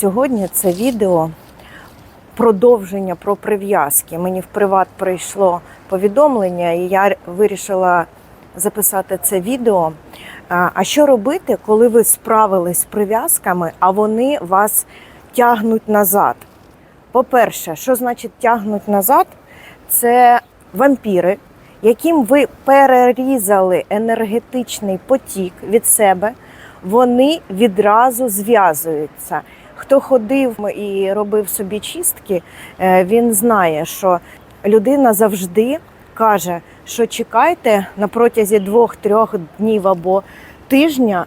Сьогодні це відео продовження про прив'язки. Мені в приват прийшло повідомлення, і я вирішила записати це відео. А що робити, коли ви справились з прив'язками, а вони вас тягнуть назад? По-перше, що значить тягнуть назад? Це вампіри, яким ви перерізали енергетичний потік від себе, вони відразу зв'язуються. Хто ходив і робив собі чистки, е, він знає, що людина завжди каже, що чекайте на протязі двох-трьох днів або тижня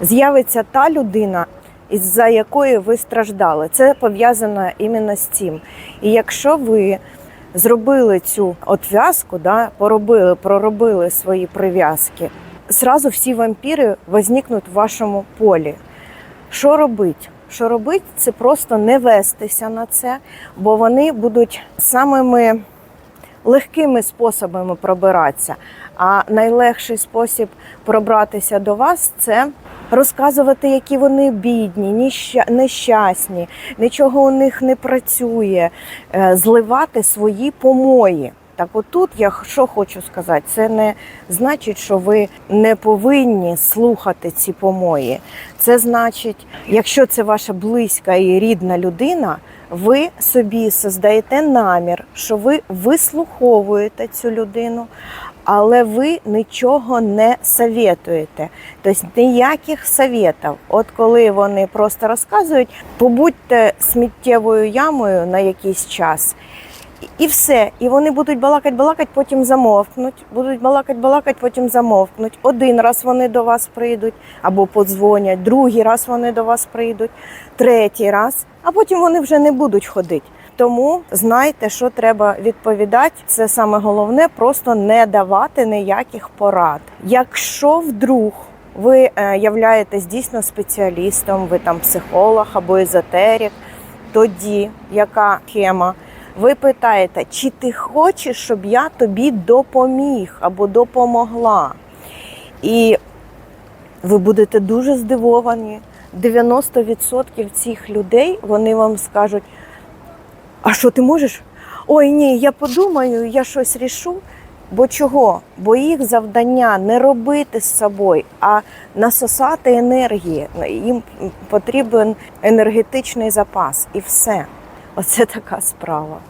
з'явиться та людина, із-за якої ви страждали. Це пов'язано іменно з цим. І якщо ви зробили цю отв'язку, да, поробили, проробили свої прив'язки, зразу всі вампіри возникнуть в вашому полі. Що робить? Що робить, це просто не вестися на це, бо вони будуть самими легкими способами пробиратися. А найлегший спосіб пробратися до вас це розказувати, які вони бідні, нещасні, нічого у них не працює, е, зливати свої помої. Так, отут я що хочу сказати, це не значить, що ви не повинні слухати ці помої. Це значить, якщо це ваша близька і рідна людина, ви собі создаєте намір, що ви вислуховуєте цю людину, але ви нічого не советуєте. Тобто ніяких советів. От коли вони просто розказують, побудьте сміттєвою ямою на якийсь час. І все. І вони будуть балакать, балакать, потім замовкнуть. Будуть балакать, балакать, потім замовкнуть. Один раз вони до вас прийдуть або подзвонять, другий раз вони до вас прийдуть, третій раз, а потім вони вже не будуть ходити. Тому знайте, що треба відповідати. Це саме головне просто не давати ніяких порад. Якщо вдруг ви е, являєтесь дійсно спеціалістом, ви там психолог або езотерик, тоді яка схема? Ви питаєте, чи ти хочеш, щоб я тобі допоміг або допомогла? І ви будете дуже здивовані. 90% цих людей вони вам скажуть: а що ти можеш? Ой, ні, я подумаю, я щось рішу. Бо чого? Бо їх завдання не робити з собою, а насосати енергії. Їм потрібен енергетичний запас і все. Оце така справа.